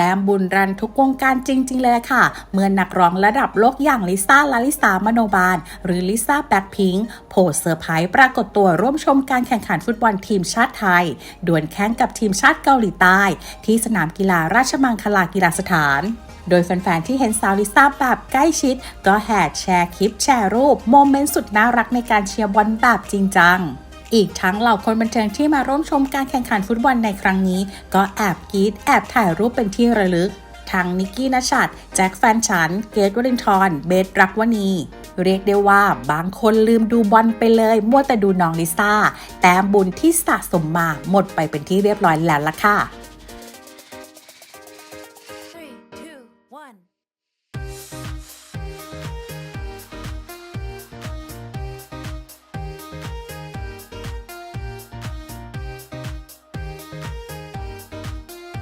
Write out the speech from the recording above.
แต้มบุญรันทุกวงการจริง ๆ เลยค่ะ เมื่อนักร้องระดับโลกอย่างลิซ่าลาลิสามโนบาล หรือลิซ่าแบ็คพิงค์โผล่เซอร์ไพรส์ปรากฏตัวร่วมชมการแข่งขันฟุตบอลทีมชาติไทย ดวลแข่งกับทีมชาติเกาหลีใต้ ที่สนามกีฬาราชมังคลากีฬาสถานโดยแฟนๆ ที่เห็นสาวลิซ่าแบบใกล้ชิด ก็แห่แชร์คลิปแชร์รูป โมเมนต์สุดน่ารักในการเชียร์บอลแบบจริงจัง อีกทั้งเหล่าคนบันเทิงที่มาร่วมชมการแข่งขันฟุตบอลในครั้งนี้ ก็แอบกีดแอบถ่ายรูปเป็นที่ระลึกทั้งนิกกี้นัชัดแจ็คแฟนฉัน เกตวรินทร์เบสรักวนีเรียกได้ว่าบางคนลืมดูบอลไปเลย มัวแต่ดูน้องลิซ่า แต้มบุญที่สะสมมาหมดไปเป็นที่เรียบร้อยแล้วล่ะค่ะ